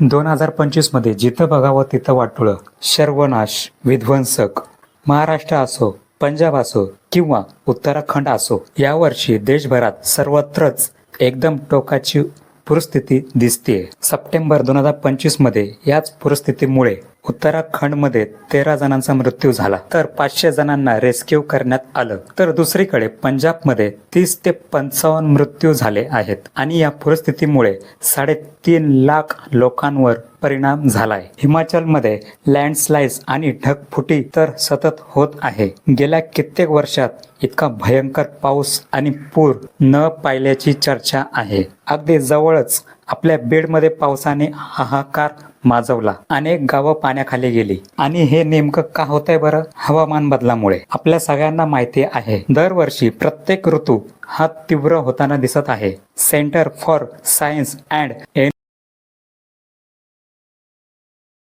दोन हजार पंचवीसमध्ये जिथं बघावं तिथं वाटोळं. सर्वनाश विध्वंसक. महाराष्ट्र असो पंजाब असो किंवा उत्तराखंड असो यावर्षी देशभरात सर्वत्रच एकदम टोकाची पूरस्थिती दिसतेय. सप्टेंबर दोन हजार पंचवीसमध्ये याच पूरस्थितीमुळे उत्तराखंडमध्ये तेरा जणांचा मृत्यू झाला. तर पाचशे जणांना रेस्क्यू करण्यात आलं. तर दुसरीकडे पंजाबमध्ये तीस ते पंचावन्न मृत्यू झाले आहेत. आणि या परिस्थितीमुळे साडेतीन लाख लोकांवर परिणाम झालाय. हिमाचलमध्ये लँडस्लाइड्स आणि ढगफुटी तर सतत होत आहे. गेल्या कित्येक वर्षात इतका भयंकर पाऊस आणि पूर न पाहिल्याची चर्चा आहे. अगदी जवळच आपल्या बीडमध्ये पावसाने हाहाकार माजवला. अनेक गावं पाण्याखाली गेली. आणि हे नेमकं का होतंय बरं? हवामान बदलामुळे. आपल्या सगळ्यांना माहिती आहे. दरवर्षी प्रत्येक ऋतू हा तीव्र होताना दिसत आहे. Centre for science and